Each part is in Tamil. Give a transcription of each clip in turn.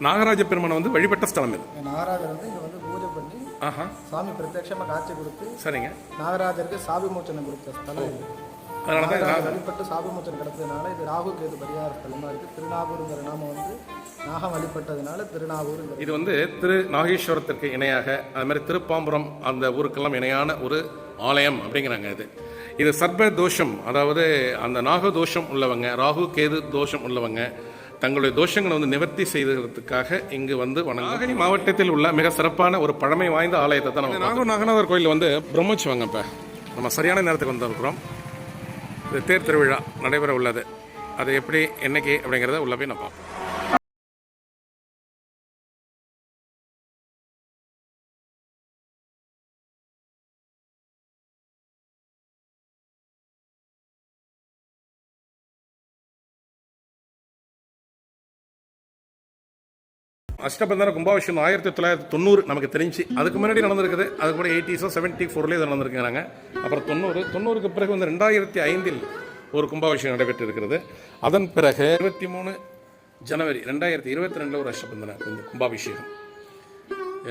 நாகராஜ பெருமானை வந்து வழிபட்ட ஸ்தலம் இது. நாகராஜர் வந்து இங்கே வந்து பூஜை பண்ணி ஆஹா. சாமி பிரத்யட்சமாக காட்சி கொடுத்து சரிங்க. நாகராஜருக்கு சாபி மோச்சனை கொடுத்த ஸ்தலம் இது. அதனால தான் வழிபட்டு சாபி மோச்சனை கிடைச்சதுனால இது ராகு கேது பரிகார ஸ்தலமாக இருக்குது திருநாகூருங்கிற நாம வந்து நாகம் வழிபட்டதுனால திருநாகூருங்கிற இது வந்து திரு நாகேஸ்வரத்திற்கு இணையாக அது மாதிரி திருப்பாம்புரம் அந்த ஊருக்கெல்லாம் இணையான ஒரு ஆலயம் அப்படிங்கிறாங்க இது. இது சர்ப தோஷம் அதாவது அந்த நாக தோஷம் உள்ளவங்க ராகு கேது தோஷம் உள்ளவங்க தங்களுடைய தோஷங்களை வந்து நிவர்த்தி செய்வதற்காக இங்கு வந்து வணங்க நாகை மாவட்டத்தில் உள்ள மிக சிறப்பான ஒரு பழமை வாய்ந்த ஆலயத்தை தான் நம்ம நாகூர் நாகநாதர் கோயில் வந்து பிரம்மோற்சவங்க இப்போ. நம்ம சரியான நேரத்துக்கு வந்திருக்கிறோம். இது தேர் திருவிழா நடைபெற உள்ளது. அது எப்படி என்னைக்கு அப்படிங்கிறத உள்ள போய் நான் பார்ப்போம். அஷ்டபந்தன கும்பாபிஷேகம் ஆயிரத்தி தொள்ளாயிரத்தி தொண்ணூறு நமக்கு தெரிஞ்சு. அதுக்கு முன்னாடி நடந்திருக்குது. அது கூட எயிட்டிஸோ செவன்ட்டி ஃபோர்லேயே இது நடந்திருக்கிறாங்க. அப்புறம் தொண்ணூறு. தொண்ணூறுக்கு பிறகு வந்து ரெண்டாயிரத்தி ஐந்தில் ஒரு கும்பாபிஷேகம் நடைபெற்று இருக்கிறது அதன் பிறகு இருபத்தி மூணு ஜனவரி ரெண்டாயிரத்தி இருபத்தி ரெண்டில் ஒரு அஷ்டபந்தன கும்பாபிஷேகம்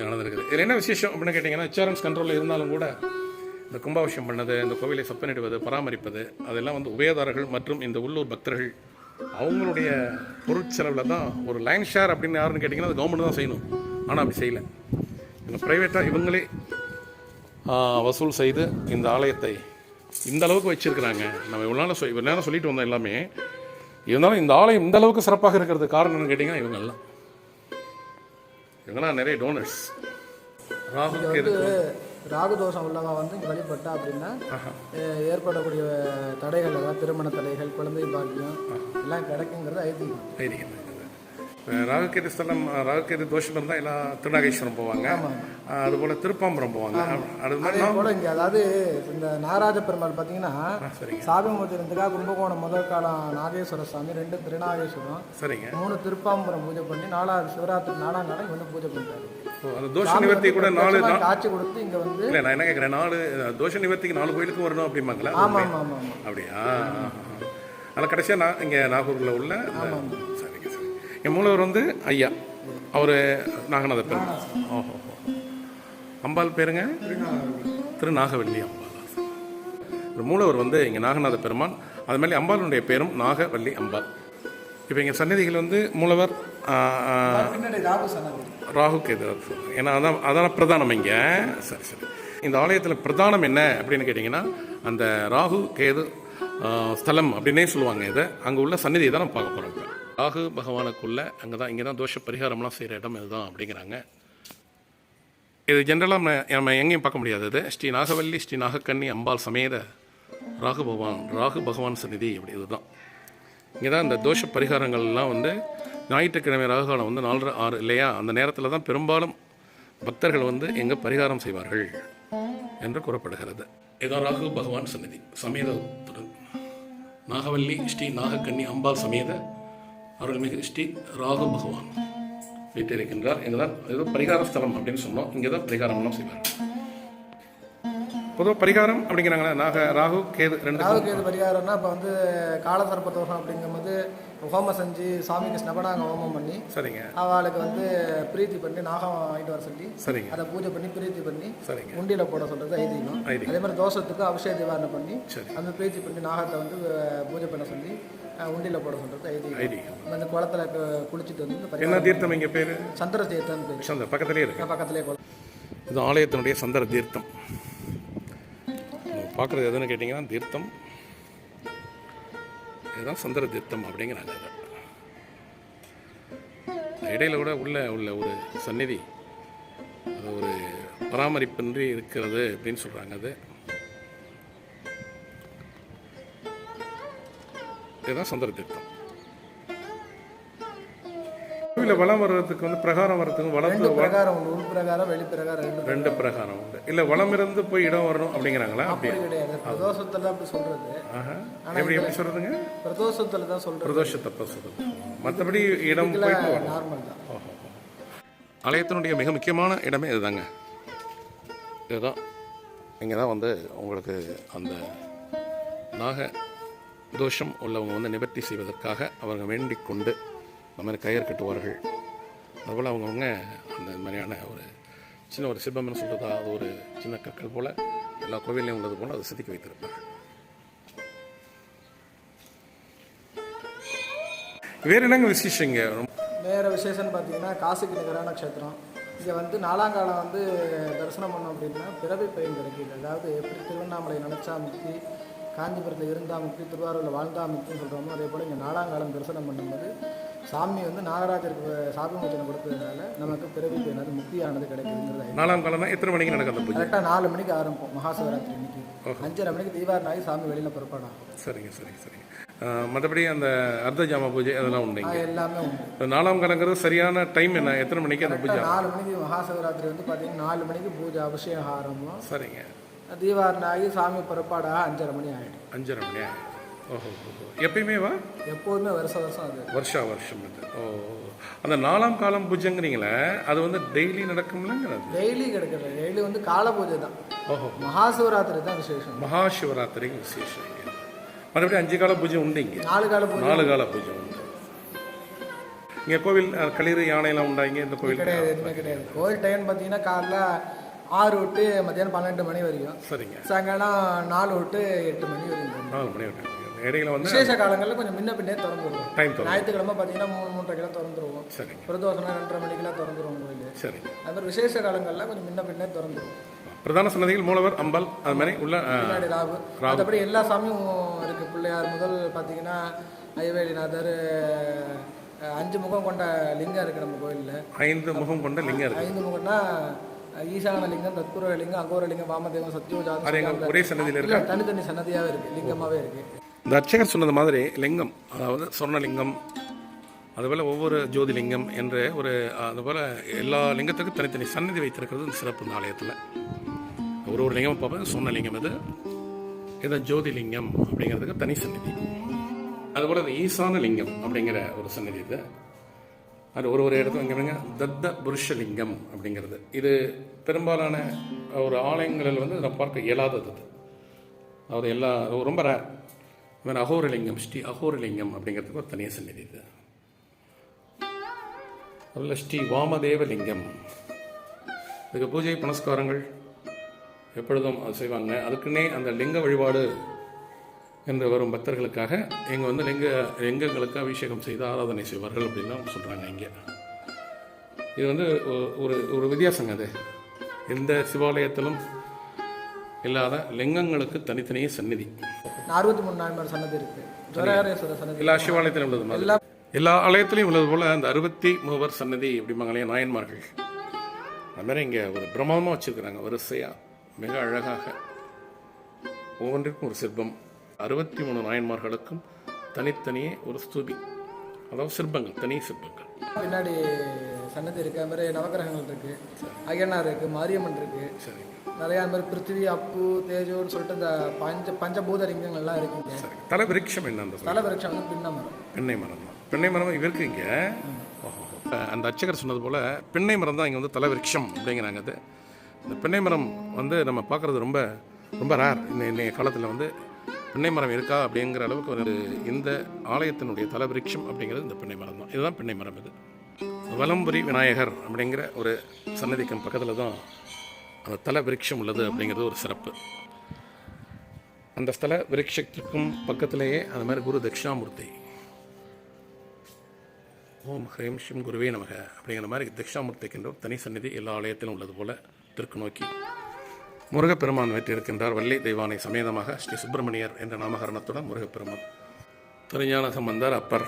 நடந்திருக்குது. இதில் என்ன விசேஷம் அப்படின்னு கேட்டிங்கன்னா இன்சூரன்ஸ் கண்ட்ரோலில் இருந்தாலும் கூட இந்த கும்பாபிஷேகம் பண்ணது இந்த கோவிலை செப்பனிடுவது பராமரிப்பது அதெல்லாம் வந்து உபயதாரர்கள் மற்றும் இந்த உள்ளூர் பக்தர்கள் அவங்களுடைய பொருட்செலவில் தான் ஒரு லைன் ஷேர் அப்படின்னு யாருன்னு கேட்டிங்கன்னா அது கவர்மெண்ட் தான் செய்யணும். ஆனால் அப்படி செய்யலை. ப்ரைவேட்டாக இவங்களே வசூல் செய்து இந்த ஆலயத்தை இந்த அளவுக்கு வச்சுருக்கிறாங்க. நம்ம இவ்வளோ நாள் சொல் இவ்வளோ நேரம் சொல்லிட்டு வந்தோம் எல்லாமே. இருந்தாலும் இந்த ஆலயம் இந்த அளவுக்கு சிறப்பாக இருக்கிறது காரணம் என்னன்னு கேட்டிங்கன்னா இவங்க எல்லாம். இவங்கெல்லாம் நிறைய டோனர்ஸ் ராகுல் கேது ராகு தோஷம் உள்ளவா வந்து இங்கே வழிபட்டா அப்படின்னா ஏற்படக்கூடிய தடைகள் அதாவது திருமண தடைகள் குழந்தை பாக்கியம் எல்லாம் கிடைக்குங்கிறது ஐதீகம். ஐதீகம் ராகுகேது ஸ்தலம் ராகுகேது தோஷம் இருந்தால் எல்லாம் திருநாகேஸ்வரம் போவாங்க. அதுபோல் திருப்பாம்பரம் போவாங்க. அது போல இங்க அதாவது இந்த நாகராஜ பெருமாள் பார்த்தீங்கன்னா சரிங்க. சாபிமுத்திரத்துக்காக கும்பகோணம் முதல் காலம் நாகேஸ்வர சாமி ரெண்டு திருநாகேஸ்வரம் சரிங்க. மூணு திருப்பாம்பரம் பூஜை பண்ணி நாலாவது சிவராத்திரி நாலாம் இங்க வந்து பூஜை அந்த தோஷ நிவர்த்தி கூட நாலு காட்சி கொடுத்து இங்க வந்து இல்லை நான் என்ன கேட்குறேன் நாலு தோஷ நிவர்த்திக்கு நாலு கோயிலுக்கும் வரணும் அப்படிம்பாங்களா? ஆமா ஆமா ஆமா அப்படியா? அதில் கடைசியாக நான் இங்கே நாகூரில் உள்ள இந்த- சரிங்க சரி. என் மூலவர் வந்து ஐயா. அவர் நாகநாத பெருமாள் ஓஹோ அம்பாள் பேருங்க? திரு நாகவல்லி அம்பாள். இந்த மூலவர் வந்து இங்கே நாகநாத பெருமான். அது மாதிரி அம்பாளுடைய பேரும் நாகவல்லி அம்பாள். இப்போ இங்கே சன்னதிகள் வந்து மூலவர் ராகு கேது. ஏன்னா அதான் அதான் பிரதானம் இங்கே. சரி சரி. இந்த ஆலயத்தில் பிரதானம் என்ன அப்படின்னு கேட்டிங்கன்னா அந்த ராகு கேது ஸ்தலம் அப்படின்னே சொல்லுவாங்க இதை. அங்கே உள்ள சந்நிதியை தான் நம்ம பார்க்க போகிறோம் ராகு பகவானுக்குள்ள அங்கே தான் இங்கே தான் தோஷ பரிகாரம்லாம் செய்கிற இடம் இதுதான் அப்படிங்கிறாங்க. இது ஜென்ரலாக நம்ம நம்ம எங்கேயும் பார்க்க முடியாது இது. ஸ்ரீ நாகவல்லி ஸ்ரீ நாகக்கன்னி அம்பாள் சமேத ராகு பகவான் ராகு பகவான் சந்நிதி அப்படி இதுதான். இங்கே தான் இந்த தோஷ பரிகாரங்கள்லாம் வந்து ஞாயிற்றுக்கிழமை ராகுகாலம் வந்து நாலரை ஆறு இல்லையா? அந்த நேரத்தில் தான் பெரும்பாலும் பக்தர்கள் வந்து எங்கே பரிகாரம் செய்வார்கள் என்று கூறப்படுகிறது. இதான் ராகு பகவான் சன்னதி சமேதத்துடன். நாகவல்லி ஸ்ரீ நாகக்கன்னி அம்பாள் சமேத அருள்மிகு ஸ்ரீ ராகு பகவான் வைத்திருக்கின்றார் இங்கே தான் ஏதோ பரிகார ஸ்தலம் அப்படின்னு சொன்னோம். இங்கே தான் பரிகாரம்லாம் செய்வார்கள். பொதுவாக பரிகாரம் அப்படிங்கிறாங்களே நாக ராகு கேது ரெண்டு ராகு கேது பரிகாரம்னா இப்போ வந்து காலசர்ப்ப தோஷம் அப்படிங்கும்போது ஹோமம் செஞ்சு சாமிக்கு ஸ்னபனாங்க ஹோமம் பண்ணி சரிங்க. அவளுக்கு வந்து பிரீத்தி பண்ணி நாகம் வாங்கிட்டு வர சொல்லி சரிங்க. அதை பூஜை பண்ணி பிரீத்தி பண்ணி சரிங்க. உண்டியில போட சொல்றது ஐதீகம். அதே மாதிரி தோஷத்துக்கு அபிஷேக நிவாரணம் பண்ணி. அந்த பிரீத்தி பண்ணி நாகத்தை வந்து பூஜை பண்ண சொல்லி உண்டியில போட சொல்றது ஐதீகம். அந்த குளத்துல குளிச்சுட்டு வந்து என்ன தீர்த்தம் இங்கே பேர்? சந்திர தீர்த்தம் பக்கத்துலேயே இருக்கு. பக்கத்துலேயே இது ஆலயத்தினுடைய சந்தர தீர்த்தம். பார்க்குறது எதுன்னு கேட்டிங்கன்னா தீர்த்தம். இதுதான் சுந்தர தீர்த்தம் அப்படிங்கிறாங்க அதை. இடையில கூட உள்ள உள்ள ஒரு சந்நிதி. அது ஒரு பராமரிப்பின்றி இருக்கிறது அப்படின்னு சொல்கிறாங்க அது. இதுதான் சுந்தர தீர்த்தம். கோவிலில் வளம் வர்றதுக்கு வந்து பிரகாரம் வர்றதுக்கு வளர்த்து ரெண்டு பிரகாரம் உண்டு. உள் பிரகாரம் வெளி பிரகாரம் ரெண்டு பிரகாரம். உண்டு. இல்லை வளம் இருந்து போய் இடம் வரணும் அப்படிங்கிறாங்களா? அப்படி கிடையாது. பிரதோஷத்துல அப்படி சொல்றது. எப்படி எப்படி சொல்கிறதுங்க பிரதோஷத்துல தான் சொல்றது. பிரதோஷத்தப்ப சொல்கிறது மற்றபடி இடம் வரணும். நார்மல் தான். ஆலயத்தினுடைய மிக முக்கியமான இடமே இதுதாங்க. இதுதான். இங்கே தான் வந்து உங்களுக்கு அந்த நாக தோஷம் உள்ளவங்க வந்து நிவர்த்தி செய்வதற்காக அவங்க வேண்டிக் கொண்டு நம்ம கயிறு கட்டுவார்கள். அதுபோல் அவங்கவுங்க அந்த மாதிரியான ஒரு சின்ன ஒரு சிற்பம்னு சொல்கிறதா அது ஒரு சின்ன கற்கள் போல் எல்லா கோவில்லையும் உள்ளது போல் அதை செதுக்கி வைத்திருப்பாங்க வேறு என்னங்க விசேஷங்க? இங்கே வேறு விசேஷம்னு பார்த்தீங்கன்னா காசுக்கு நிகரான க்ஷேத்திரம் இங்கே வந்து நாலாங்காலம் வந்து தரிசனம் பண்ணோம் அப்படின்னா பிறவி பயன் கிடைக்கிது. அதாவது எப்படி திருவண்ணாமலை நினச்சா முக்தி காஞ்சிபுரத்தில் இருந்தா முக்தி திருவாரூரில் வாழ்ந்தா முக்தின்னு சொல்கிறோமோ அதே போல் இங்கே நாலாங்காலம் தரிசனம் பண்ணும்போது சாமி வந்து நாகராஜருக்கு சாபி மோச்சனை கொடுத்ததுனால நமக்கு பிறவி அது முக்தியானது கிடைக்குதுங்கிறது. நாலாம் காலம்னா எத்தனை மணிக்கு பூஜை? கரெக்டாக நாலு மணிக்கு ஆரம்பிப்போம் மகாசிவராத்திரி அன்னைக்கு. அஞ்சரை மணிக்கு தீபாவளி சாமி வெளியில் புறப்படும் சரிங்க சரிங்க சரிங்க. மற்றபடி அந்த அர்த்த ஜாம பூஜை அதெல்லாம் உண்டுங்க எல்லாமே உண்டு. நாலாம் காலங்கிறது சரியான டைம் என்ன? எத்தனை மணிக்கு அந்த பூஜை நாலு மணிக்கு மகாசிவராத்திரி வந்து பார்த்தீங்கன்னா நாலு மணிக்கு பூஜை அபிஷேகம் ஆரம்பம். சரிங்க. தீபாவளி ஆகி சாமி புறப்பாடாக அஞ்சரை மணி ஆகிடும் அஞ்சரை மணி ஆகும். ஓஹோ. எப்பயுமே வா எப்போதுமே வருஷம் வருஷம் அது. வருஷா வருஷம் இது ஓ அந்த நாலாம் காலம் பூஜைங்கிறீங்களே அது வந்து டெய்லி நடக்கும்லங்கிறது? டெய்லி கிடைக்கிறது டெய்லி வந்து கால பூஜை தான். ஓஹோ. மகாசிவராத்திரி தான் விசேஷம். மகா சிவராத்திரிக்கு விசேஷம். மறுபடியும் அஞ்சு கால பூஜை உண்டு இங்கே. நாலு கால பூஜை நாலு கால பூஜை உண்டு. இங்கே கோவில் களிறு யானையெல்லாம் உண்டா இங்கே இந்த கோவில்? கிடையாது எதுவுமே கிடையாது. கோயில் டைம் பார்த்தீங்கன்னா காலைல ஆறு விட்டு மத்தியானம் பன்னெண்டு மணி வரைக்கும் சரிங்க. சாயங்காலம் நாலு விட்டு எட்டு மணி வரைக்கும் நாலு மணி வரைக்கும். இடையில வந்து விசேஷ காலங்களில் கொஞ்சம் முன்ன பின்னே திறந்துருவோம். டைம் ஞாயிற்றுக்கிழமை பார்த்தீங்கன்னா மூணு மூன்றரைக்கெல்லாம் திறந்துருவோம். சரிங்க. பிரதோஷம்னா ரெண்டரை மணிக்கெல்லாம் திறந்துருவோம் கோயில். சரிங்க. அது விசேஷ காலங்களில் கொஞ்சம் முன்ன பின்னே திறந்துருவோம். பிரதான சன்னதிகள் மூலவர் அம்பல் அது மாதிரி உள்ள ராகு. மற்றபடி எல்லா சாமியும் இருக்குது பிள்ளையார் முதல் பார்த்தீங்கன்னா ஐவேலிநாதர் அஞ்சு முகம் கொண்ட லிங்கம் இருக்குது நம்ம கோயிலில். ஐந்து முகம் கொண்ட லிங்கம் இருக்கு. ஐந்து முகம்னா ஈசான லிங்கம் தத்புர லிங்கம் அகோர லிங்கம் வாமதேவம் எங்க ஒரே சன்னதியில் இருக்கு? தனித்தனி சன்னதியாகவே இருக்குது லிங்கமாகவே இருக்குது இந்த அர்ச்சகர் சொன்னது மாதிரி லிங்கம் அதாவது சொர்ணலிங்கம் அதுபோல் ஒவ்வொரு ஜோதிலிங்கம் என்று ஒரு அதுபோல் எல்லா லிங்கத்துக்கும் தனித்தனி சன்னதி வைத்திருக்கிறது இந்த சிறப்பு இந்த ஆலயத்தில். ஒரு ஒரு லிங்கம் பார்ப்போம். சொர்ணலிங்கம் இது இது ஜோதிலிங்கம் அப்படிங்கிறதுக்கு தனி சன்னதி அதுபோல் இந்த ஈசான லிங்கம் அப்படிங்கிற ஒரு சன்னதி இது. அது ஒரு ஒரு இடத்துல இங்கே பாருங்க. தத்த புருஷலிங்கம் அப்படிங்கிறது. இது பெரும்பாலான ஒரு ஆலயங்களில் வந்து நான் பார்க்க இயலாதது அது அவர் எல்லா ரொம்ப ரேர் இவன் அகோரலிங்கம் ஸ்ரீ அகோரலிங்கம் அப்படிங்கிறதுக்கு ஒரு தனியாக சந்நிதி இது. அதில் ஸ்ரீ வாமதேவலிங்கம். இதுக்கு பூஜை புனஸ்காரங்கள் எப்பொழுதும் அது செய்வாங்க. அதுக்குன்னே அந்த லிங்க வழிபாடு என்று வரும் பக்தர்களுக்காக இங்கே வந்து லிங்க லிங்கங்களுக்கு அபிஷேகம் செய்து ஆராதனை செய்வார்கள் அப்படின்னு சொல்கிறாங்க இங்கே. இது வந்து ஒரு ஒரு வித்தியாசங்க அது. எந்த சிவாலயத்திலும் இல்லாத லிங்கங்களுக்கு தனித்தனியே சந்நிதி அறுபத்தி மூணு நாயன்மார் சன்னதி இருக்குது ஜோராரேஸ்வரர் சன்னதி. எல்லா சிவாலயத்திலும் உள்ளது மாதிரி. எல்லா ஆலயத்திலையும் உள்ளது போல அந்த அறுபத்தி மூவர் சன்னதி அப்படிம்பாங்களே நாயன்மார்கள். அது மாதிரி இங்கே ஒரு பிரம்மாண்டமாக வச்சிருக்கிறாங்க வரிசையாக மிக அழகாக. ஒவ்வொன்றிற்கும் ஒரு சிற்பம். அறுபத்தி மூணு நாயன்மார்களுக்கும் தனித்தனியே ஒரு ஸ்தூபி. அதாவது சிற்பங்கள் தனி சிற்பங்கள். பின்னாடி சன்னதி இருக்குது அது மாதிரி நவகிரகங்கள் இருக்குது அய்யனார் இருக்குது மாரியம்மன் இருக்குது சரி. நிறையா மாதிரி பிருத்திவி அப்பு தேஜோன்னு சொல்லிட்டு இந்த பஞ்ச பஞ்சபூத லிங்கங்கள் எல்லாம் இருக்குங்க தலை விருட்சம் என்ன அந்த தலை விருட்சம் வந்து பின்ன மரம். பெண்ணை மரம் தான். பெண்ணை மரம் இவருக்கு இங்கே. அந்த அர்ச்சகர் சொன்னது போல் பெண்ணை மரம் தான் இங்கே வந்து தலைவிருட்சம் அப்படிங்கிறாங்க. அது இந்த பெண்ணை மரம் வந்து நம்ம பார்க்குறது ரொம்ப ரொம்ப ரேர் இந்த இன்றைய காலத்தில் வந்து பெண்ணை மரம் இருக்கா அப்படிங்கிற அளவுக்கு ஒரு இந்த ஆலயத்தினுடைய தலைவிருட்சம் அப்படிங்கிறது இந்த பின்னை மரம் தான். இதுதான் பின்னை மரம் இது. வலம்புரி விநாயகர் அப்படிங்கிற ஒரு சன்னதிக்கும் பக்கத்தில் தான் அந்த தல விருட்சம் உள்ளது அப்படிங்கிறது ஒரு சிறப்பு. அந்த ஸ்தல விருட்சத்திற்கும் பக்கத்திலேயே அது மாதிரி குரு தட்சிணாமூர்த்தி. ஓம் ஹ்ரீம் ஷிம் குருவே நமக அப்படிங்கிற மாதிரி தட்சிணாமூர்த்திக்கின்ற ஒரு தனி சந்நிதி எல்லா ஆலயத்திலும் உள்ளது போல தெற்கு நோக்கி. முருகப்பெருமான் வெற்றியிருக்கின்றார் வள்ளி தெய்வானை சமேதமாக ஸ்ரீ சுப்பிரமணியர் என்ற நாமகரணத்துடன் முருகப்பெருமான். திருஞான சம்பந்தர் அப்பர்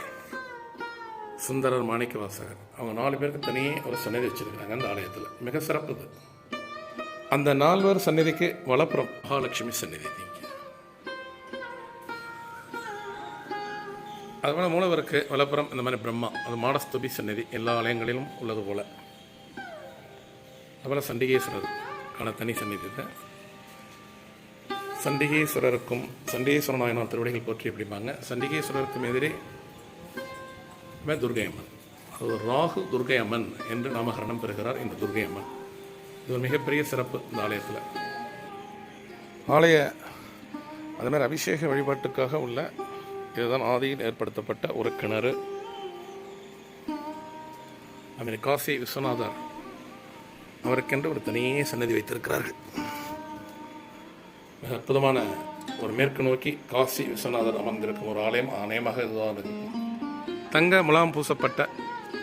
சுந்தரர் மாணிக்கவாசகர். அவங்க நாலு பேருக்கு தனியே ஒரு சன்னதி வச்சிருக்கிறாங்க அந்த ஆலயத்தில். மிக சிறப்புது. அந்த நால்வர் சந்நிதிக்கு வலப்புறம் மகாலட்சுமி சந்நிதி அதுபோல் மூலவருக்கு வலப்புறம் இந்த மாதிரி பிரம்மா அது மாடஸ்துபி சன்னதி எல்லா ஆலயங்களிலும் உள்ளது போல். அதுபோல் சண்டிகேஸ்வரர். ஆன தனி சந்நிதி சண்டிகேஸ்வரருக்கும் சண்டிகேஸ்வர நாயனார் திருவடிகள் போற்றி அப்படிம்பாங்க சண்டிகேஸ்வரருக்கும் எதிரே மே துர்கை அம்மன் அது ராகு துர்கை அம்மன் என்று நாமகரணம் பெறுகிறார் இந்த துர்கை அம்மன் இது ஒரு மிகப்பெரிய சிறப்பு இந்த ஆலயத்தில். ஆலய அது மாதிரி அபிஷேக வழிபாட்டுக்காக உள்ள இதுதான் ஆதியில் ஏற்படுத்தப்பட்ட ஒரு கிணறு. அதில் காசி விஸ்வநாதர் அவருக்கென்று ஒரு தனியே சன்னதி வைத்திருக்கிறார்கள். மிக அற்புதமான ஒரு மேற்கு நோக்கி காசி விஸ்வநாதர் அமர்ந்திருக்கும் ஒரு ஆலயம் ஆலயமாக இதுதான் இருக்கும். தங்க முலாம் பூசப்பட்ட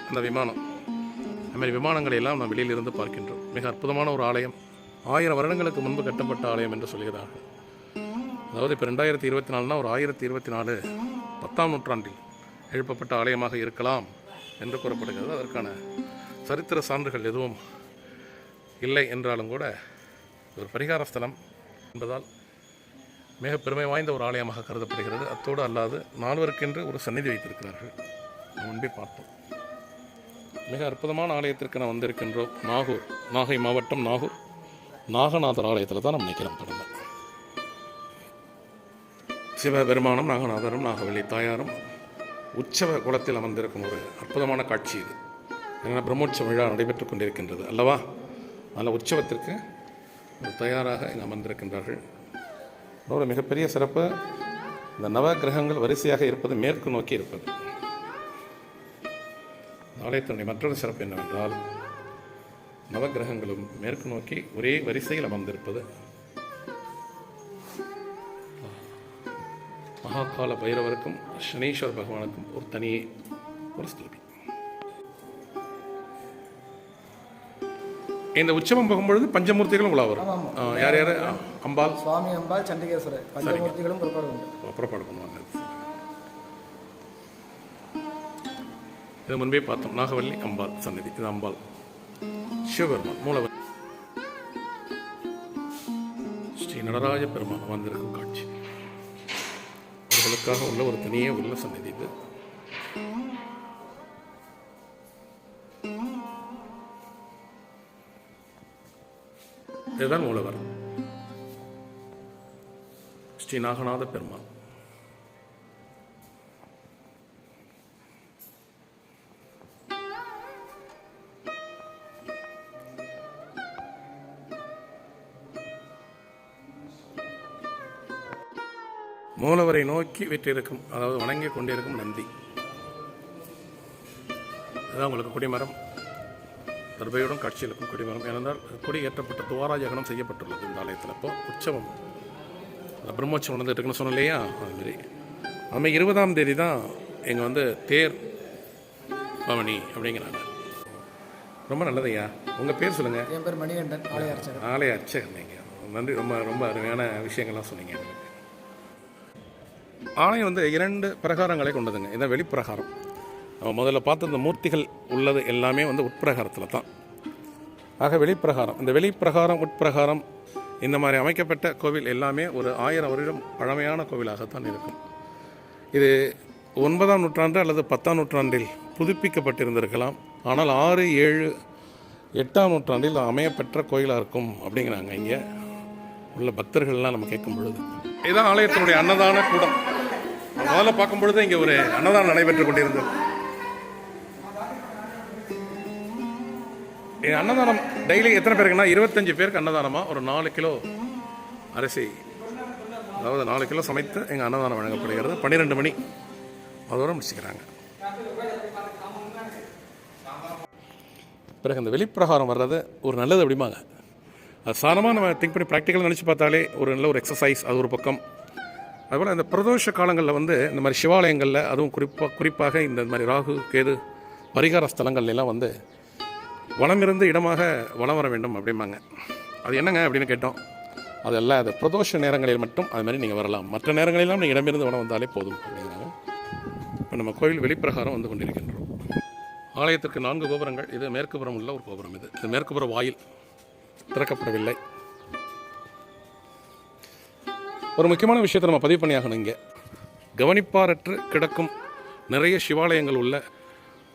அந்த விமானம். அதுமாதிரி விமானங்களை எல்லாம் நாம் வெளியிலிருந்து பார்க்கின்றோம். மிக அற்புதமான ஒரு ஆலயம். ஆயிரம் வருடங்களுக்கு முன்பு கட்டப்பட்ட ஆலயம் என்று சொல்கிறார்கள். அதாவது இப்போ ரெண்டாயிரத்தி இருபத்தி நாலுனா ஒரு ஆயிரத்தி இருபத்தி நாலு பத்தாம் நூற்றாண்டில் எழுப்பப்பட்ட ஆலயமாக இருக்கலாம் என்று கூறப்படுகிறது. அதற்கான சரித்திர சான்றுகள் எதுவும் இல்லை என்றாலும் கூட ஒரு பரிகார ஸ்தலம் என்பதால் மிக பெருமை வாய்ந்த ஒரு ஆலயமாக கருதப்படுகிறது. அத்தோடு அல்லாது நால்வருக்கென்று ஒரு சந்நிதி வைத்திருக்கிறார்கள். முன்பே பார்த்தோம். மிக அற்புதமான ஆலயத்திற்கு நான் வந்திருக்கின்றோம். நாகூர் நாகை மாவட்டம் நாகூர். நாகநாதர் ஆலயத்தில் தான் நம்ம நிற்கிறோம் தொடர்ந்து. சிவபெருமானும் நாகநாதரும் நாகவல்லி தாயாரும் உற்சவ குளத்தில் அமர்ந்திருக்கும் ஒரு அற்புதமான காட்சி இது. ஏன்னா பிரம்மோற்சவ விழா நடைபெற்றுக் கொண்டிருக்கின்றது அல்லவா? அதில் உற்சவத்திற்கு ஒரு தயாராக இங்கே அமர்ந்திருக்கின்றார்கள். அதோட மிகப்பெரிய சிறப்பு இந்த நவ கிரகங்கள் வரிசையாக இருப்பது மேற்கு நோக்கி இருப்பது. ஆலயத்தினுடைய மற்றொரு சிறப்பு என்னவென்றால் நவகிரகங்களும் மேற்கு நோக்கி ஒரே வரிசையில் அமர்ந்திருப்பது. மகாகால பைரவருக்கும் சனீஸ்வர் பகவானுக்கும் ஒரு தனியே ஒரு ஸ்தூபி. இந்த உற்சவம் போகும்பொழுது பஞ்சமூர்த்திகளும் உலா வரும். யார் யார்? அம்பாள். சுவாமி அம்பாள் சண்டிகேஸ்வரர். பஞ்சமூர்த்திகளும் புறப்பாடு உண்டு புறப்பாடு பண்ணுவாங்க இது முன்பே பார்த்தோம். நாகவல்லி அம்பாள் சன்னதி இது அம்பாள். சிவபெருமான் மூலவர். ஸ்ரீ நடராஜ பெருமான் வந்திருக்கும் காட்சி. அவர்களுக்காக உள்ள ஒரு தனியே உள்ள சன்னதி இது. இதுதான் மூலவர் ஸ்ரீ நாகநாத பெருமாள். மூலவரை நோக்கி விற்றிருக்கும் அதாவது வணங்கி கொண்டிருக்கும் நந்தி. அதான் உங்களுக்கு குடிமரம். தர்பையுடன் காட்சியில் இருக்கும் கொடிமரம் ஏனென்றால் கொடி ஏற்றப்பட்ட துவாராஜகனம் செய்யப்பட்டுள்ளது இந்த ஆலயத்தில் அப்போ உற்சவம் பிரம்மோற்சவம் நடந்துட்டு இருக்குன்னு சொன்னோம் இல்லையா அதுமாரி அதுமாதிரி இருபதாம் தேதி தான் எங்க வந்து தேர் பவனி அப்படிங்கிறாங்க. ரொம்ப நல்லதையா? உங்கள் பேர் சொல்லுங்கள் என் பேர் மணிகண்டன் ஆலய அர்ச்சகர். ஆலய அர்ச்சகர் நீங்கள் நன்றி ரொம்ப ரொம்ப அருமையான விஷயங்கள்லாம் சொன்னீங்க. ஆலயம் வந்து இரண்டு பிரகாரங்களை கொண்டதுங்க. இதான் வெளிப்பிரகாரம். நம்ம முதல்ல பார்த்த இந்த மூர்த்திகள் உள்ளது எல்லாமே வந்து உட்பிரகாரத்தில் தான். ஆக வெளிப்பிரகாரம் இந்த வெளிப்பிரகாரம் உட்பிரகாரம் இந்த மாதிரி அமைக்கப்பட்ட கோவில் எல்லாமே ஒரு ஆயிரம் வருடம் பழமையான கோவிலாகத்தான் இருக்கும். இது ஒன்பதாம் நூற்றாண்டு அல்லது பத்தாம் நூற்றாண்டில் புதுப்பிக்கப்பட்டிருந்திருக்கலாம். ஆனால் ஆறு ஏழு எட்டாம் நூற்றாண்டில் அமையப்பெற்ற கோயிலாக இருக்கும் அப்படிங்கிறாங்க இங்கே. உள்ள பக்தர்கள்லாம் நம்ம கேட்கும் பொழுது. இதுதான் ஆலயத்தினுடைய அன்னதான கூடம். முதல்ல பார்க்கும் பொழுது இங்கே ஒரு அன்னதானம் நடைபெற்று கொண்டிருந்தது. அன்னதானம் டெய்லி எத்தனை பேருக்குன்னா இருபத்தஞ்சு பேருக்கு அன்னதானமாக ஒரு நாலு கிலோ அரிசி. அதாவது நாலு கிலோ சமைத்து எங்கள் அன்னதானம் வழங்கப்படுகிறது. பன்னிரெண்டு மணி. அதோட முடிச்சுக்கிறாங்க. பிறகு இந்த வெளிப்பிரகாரம் வர்றது ஒரு நல்லது அப்படிம்பாங்க. அது சாரமாக நம்ம திங்க் பண்ணி ப்ராக்டிக்கலாக நினச்சி பார்த்தாலே ஒரு நல்ல ஒரு எக்ஸசைஸ் அது ஒரு பக்கம். அதுபோல் இந்த பிரதோஷ காலங்களில் வந்து இந்த மாதிரி சிவாலயங்களில் அதுவும் குறிப்பாக குறிப்பாக இந்த மாதிரி ராகு கேது பரிகார ஸ்தலங்கள்லாம் வந்து வளமிருந்து இடமாக வளம் வர வேண்டும் அப்படிம்பாங்க. அது என்னங்க அப்படின்னு கேட்டோம். அதெல்லாம் அது பிரதோஷ நேரங்களில் மட்டும் அது மாதிரி நீங்கள் வரலாம். மற்ற நேரங்களெல்லாம் நீங்கள் இடமிருந்து வளம் வந்தாலே போதும் அப்படிங்கிறாங்க. இப்போ நம்ம கோவில் வெளிப்பிரகாரம் வந்து கொண்டிருக்கின்றோம். ஆலயத்திற்கு நான்கு கோபுரங்கள். இது மேற்குபுறம் உள்ள ஒரு கோபுரம் இது. இது மேற்குபுற வாயில். திறக்கப்படவில்லை. ஒரு முக்கியமான விஷயத்தை நம்ம பதிவு பண்ணியாகணும் இங்கே. கவனிப்பாரற்று கிடக்கும் நிறைய சிவாலயங்கள் உள்ள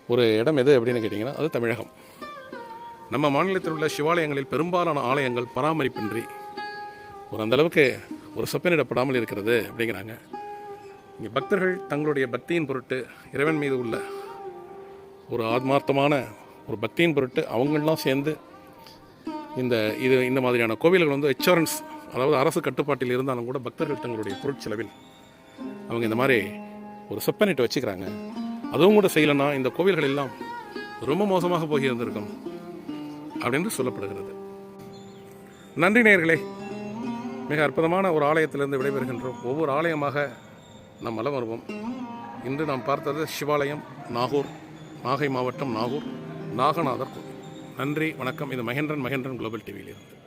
ஒரு இடம் எது அப்படின்னு கேட்டிங்கன்னா அது தமிழகம். நம்ம மாநிலத்தில் உள்ள சிவாலயங்களில் பெரும்பாலான ஆலயங்கள் பராமரிப்பின்றி. ஒரு அந்தளவுக்கு ஒரு சொப்பனிடப்படாமல் இருக்கிறது அப்படிங்கிறாங்க. இங்கே பக்தர்கள் தங்களுடைய பக்தியின் பொருட்டு இறைவன் மீது உள்ள ஒரு ஆத்மார்த்தமான ஒரு பக்தியின் பொருட்டு அவங்களாம் சேர்ந்து இந்த இது இந்த மாதிரியான கோவில்கள் வந்து எச்சூரன்ஸ் அதாவது அரசு கட்டுப்பாட்டில் இருந்தாலும் கூட பக்தர்கள் தங்களுடைய பொருட்செலவில் அவங்க இந்த மாதிரி ஒரு செப்பனிட்டு வச்சுக்கிறாங்க. அதுவும் கூட செய்யலைன்னா இந்த கோவில்கள் எல்லாம் ரொம்ப மோசமாக போய் இருந்திருக்கும். அப்படின்னு சொல்லப்படுகிறது. நன்றி நேயர்களே. மிக அற்புதமான ஒரு ஆலயத்திலிருந்து விடைபெறுகின்றோம் ஒவ்வொரு ஆலயமாக நம் மலம் வருவோம். இன்று நாம் பார்த்தது சிவாலயம் நாகூர் நாகை மாவட்டம் நாகூர் நாகநாதர் கோவில். நன்றி வணக்கம். இது மகேந்திரன் மகேந்திரன் குளோபல் டிவியிலிருந்து.